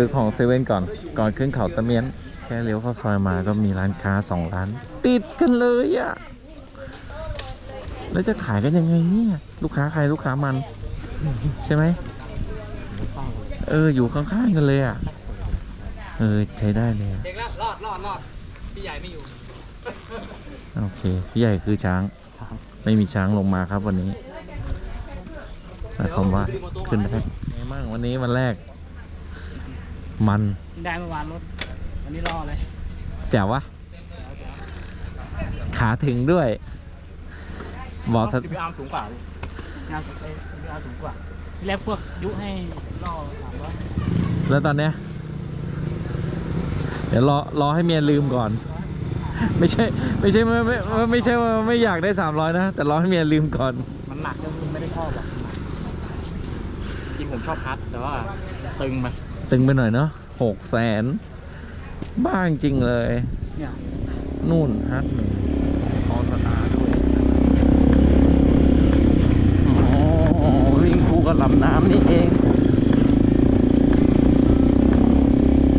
ซื้อของเซเว่นก่อน ก่อนขึ้นเขาตะเมียน แค่เลี้ยวเข้าซอยมาก็มีร้านค้าสองร้าน ติดกันเลยอะแล้วจะขายกันยังไงเนี่ยลูกค้าใครลูกค้ามัน ใช่ไหมเอออยู่ข้างๆกันเลยอะ เออใช้ได้เลยอะเด็กแล้วรอดรอดรอดพี่ใหญ่ไม่อยู่ โอเคพี่ใหญ่คือช้าง ไม่มีช้างลงมาครับวันนี้หมายความว่าขึ้นได้ไงบ้างวันนี้วันแรก มันได้เมื่อวานรถวันนี้รอดเลยแจ๋ววะขาถึงด้วย บอกสพี่อาร์มสูงกว่าพี่อาร์มสูงเลยพี่อาร์มสูงกว่าที่แรกพวกยุให้รอสามร้อยแล้วตอนเนี้ยเดี๋ยวรอรอให้เมียลืมก่อน ไม่ใช่ ไม่ใช่ไม่ไม่ไม่ไม่ใช่ว่าไม่อยากได้สามร้อยนะ แต่รอให้เมียลืมก่อน มันหนักก็คือไม่ได้ชอบหรอกจริงผมชอบพัดแต่ว่าตึงไป ตึงไปหน่อยเนาะหกแสนบ้าจริงเลยเนี่ยนู่นฮัทหนึ่งออสตาร์ด้วยอ๋อวิ่งคู่กับลำน้ำนี่เอง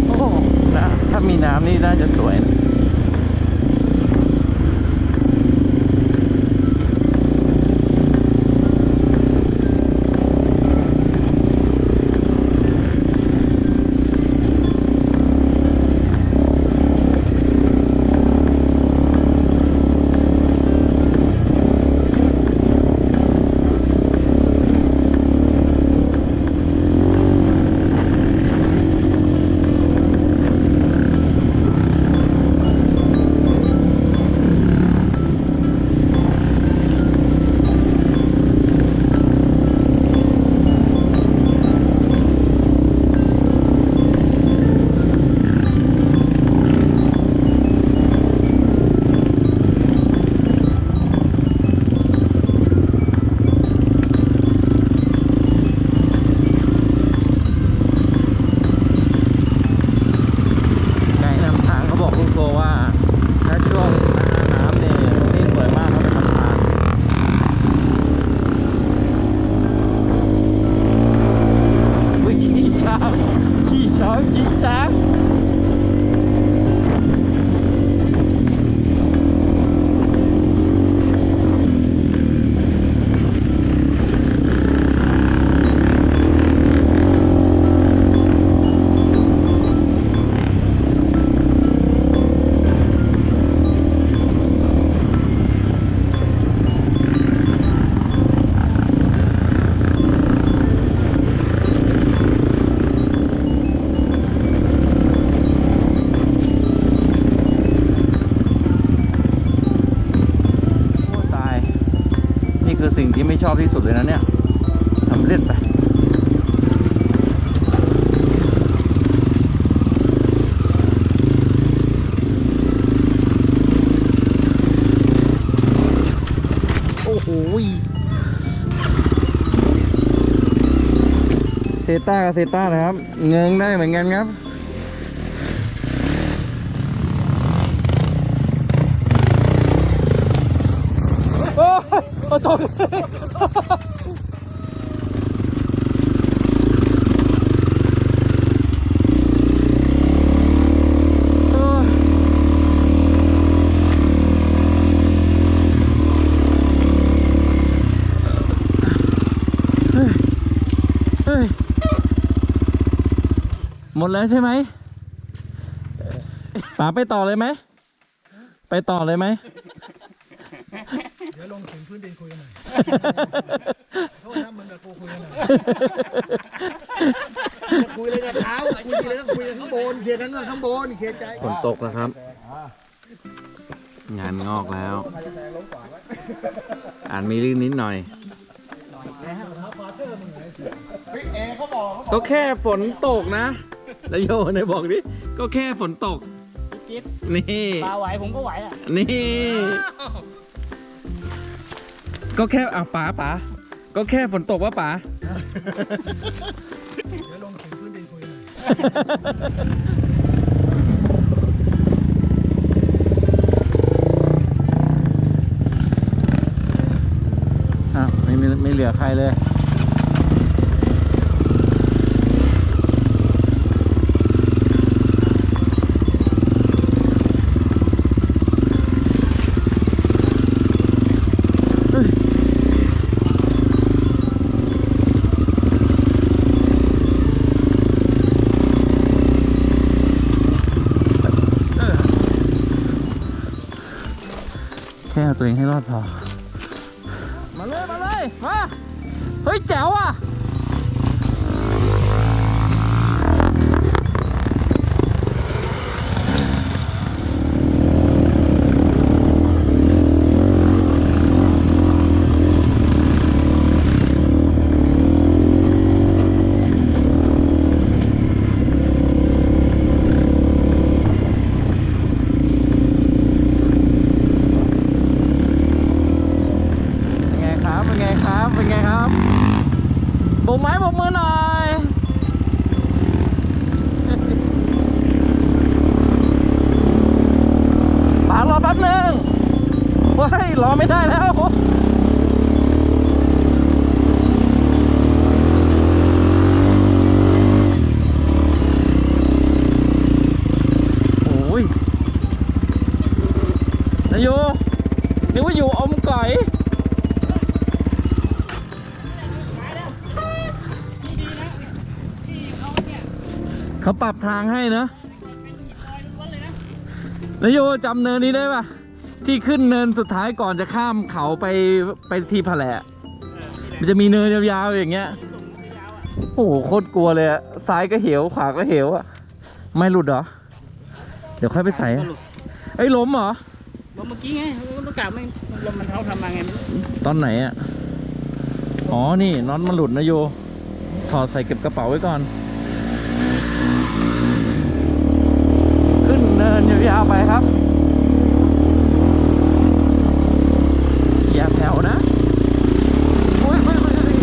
โอ้นะถ้ามีน้ำนี่น่าจะสวยนะ ช้างขี่ช้างขี่ช้าง อบที่สุดเลยนะเนี่ยทำเล่นไปโอ้โหเซต้ากับเซต้านะครับ เงิงได้เหมือนกันครับ เฮ้ยหมดแล้วใช่ไหมป๋าไปต่อเลยไหม ไปต่อเลยไหม เดี๋ยวลงถึงพื้นดินคุยกันหน่อยโทษนะมึงกับกูคุยกันหน่อยคุยเลยกับเท้าคุยเลยก็คุยกันข้างบนเคลียร์กันข้างบนเคลียร์ใจฝนตกนะครับ งานงอกแล้ว อ่านมีลื่นนิดหน่อยขวาเตอร์มึงไหนก็แค่ฝนตกนะแล้วโยไหนบอกดิ ก็แค่ฝนตกจิ๊บนี่ปลาไหวผมก็ไหวอะ นี่ ก็แค่อะป๋าป๋าก็แค่ฝนตกว่าป๋าเดี๋ยวลงถึงพื้นดินคุยกันหน่อยอะไม่มีไม่เหลือใครเลย ค่เอาตัวเองให้รอดพอ มาเลย มาเลย มา เฮ้ย แจ๋วอะ เป็นไงครับ เป็นไงครับ เป็นไงครับโบกไม้โบกมือหน่อย ปารอแป๊บหนึ่ง เฮ้ยรอไม่ได้แล้วโอ้ยนายโยนึกว่าอยู่อมก่อยเขาปรับทางให้เนอะนายโยจำเนินนี้ได้ปะ ที่ขึ้นเนินสุดท้ายก่อนจะข้ามเขาไปไปทีผะแหละมันจะมีเนินยาวๆอย่างเงี้ย โอ้โหโคตรกลัวเลยอะซ้ายก็เหวขวาก็เหวอะไม่หลุดเหรอ เดี๋ยวค่อยไปใส่อะเอ้ยล้มเหรอเมื่อกี้ไงประกาศไม่ลมมันเท้าทำมาไงไม่รู้ตอนไหนอะอ๋อนี่น็อตมันหลุดนะโยถอดใส่เก็บกระเป๋าไว้ก่อน ขึ้นเนินยาวๆไปครับ อย่าแผ่วนะโอ้ยโอ้ยโอ้ยโอ้ย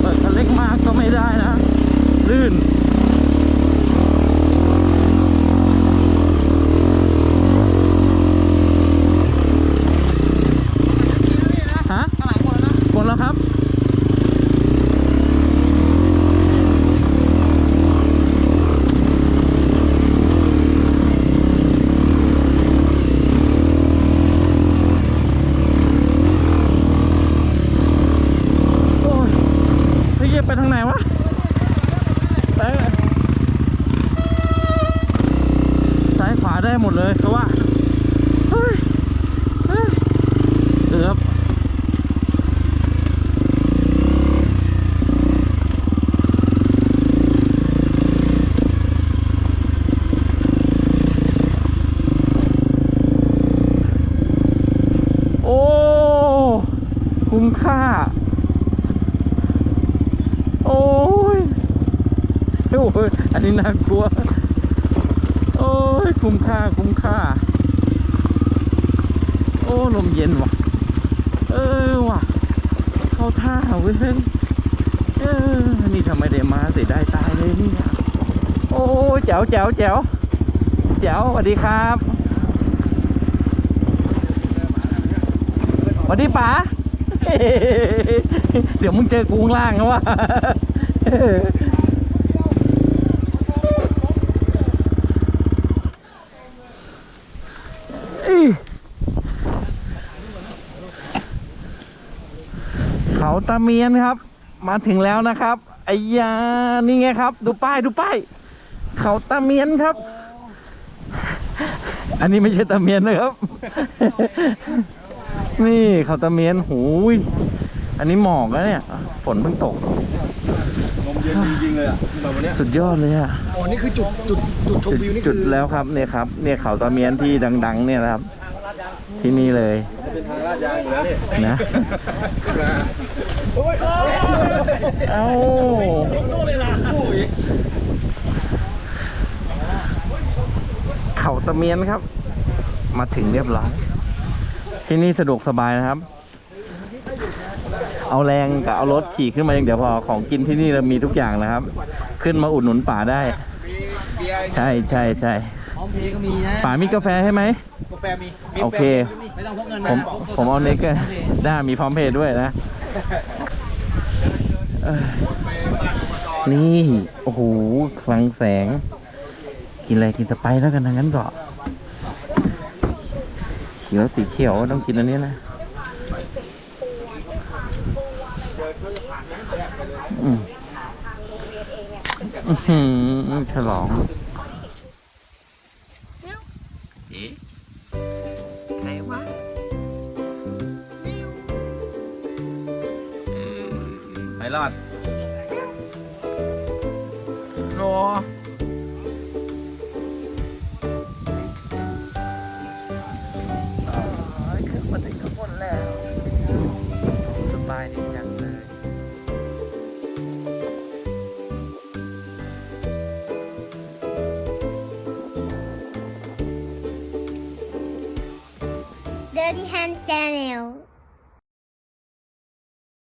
เปิดคันเร่งมากก็ไม่ได้นะ ลื่น ฮะข้างหลังหมดแล้วนะหมดแล้วครับ โอ้ยเฮ้ย ไปทางไหนวะไปซ้ายขวาได้หมดเลยเขาว่าเฮ้ยเฮ้ยเกือโอ้คุ้มค่า โอ้ย โอ้ยอันนี้น่ากลัว โอ้ยคุ้มค่าคุ้มค่า โอ้ลมเย็นว่ะ เออว่ะ เข้าท่าเว้ยเออนี่ทำไมได้มาเสียดายตายเลยเนี่ยโอ้แจ๋วแจ๋วแจ๋วแจ๋วสวัสดีครับสวัสดีป๋าเดี๋ยวมึงเจอกูข้างล่างนะวะ เขาตะเมียนครับ มาถึงแล้วนะครับไอ้ยานี่ไงครับ ดูป้ายดูป้าย เขาตะเมียนครับ อันนี้ไม่ใช่ตะเมียนนะครับ นี่เขาตะเมียนหูยอันนี้หมอกแล้วเนี่ย ฝนเพิ่งตก ลมเย็นจริงๆเลยอะแบบวันเนี้ยสุดยอดเลยอะ อ๋อนี่คือจุดจุดจุดชมจุดวิวนี่จุคืดอแล้วครับเนี่ยครับ เนี่ยเขาตะเมียนที่ดัง ๆ เนี่ยนะครับ ที่นี่เลย มันเป็นทางลาดยางอยู่แล้วนี่นะ ขึ้นมาโอ้ย เอ้าเขาตะเมียนครับ มาถึงเรียบร้อยที่นี่สะดวกสบายนะครับ เอาแรงกับเอารถขี่ขึ้นมาอย่างเดียวพอของกินที่นี่เรามีทุกอย่างนะครับ ขึ้นมาอุดหนุนป่าได้ ใช่ใช่ใช่ เพย์ก็มีนะป่ามีกาแฟให้ไหม กาแฟมีโอเคไม่ต้องพกเงินผมมาพกโทรศัพท์ผมเอาเน็กก็พร้อมพย์ได้มีพร้อมเพย์ด้วยนะเอ้ยนี่โอ้โหคลังแสง กินอะไรกินสไปซ์แล้วกันนะงั้นก็เขียวสีเขียวต้องกินอันนี้นะอืมอื้อหือฉลอง รอดโนขึ้นมาถึงข้างบนแล้ว สบายดีจังเลย Dirty Hand Channel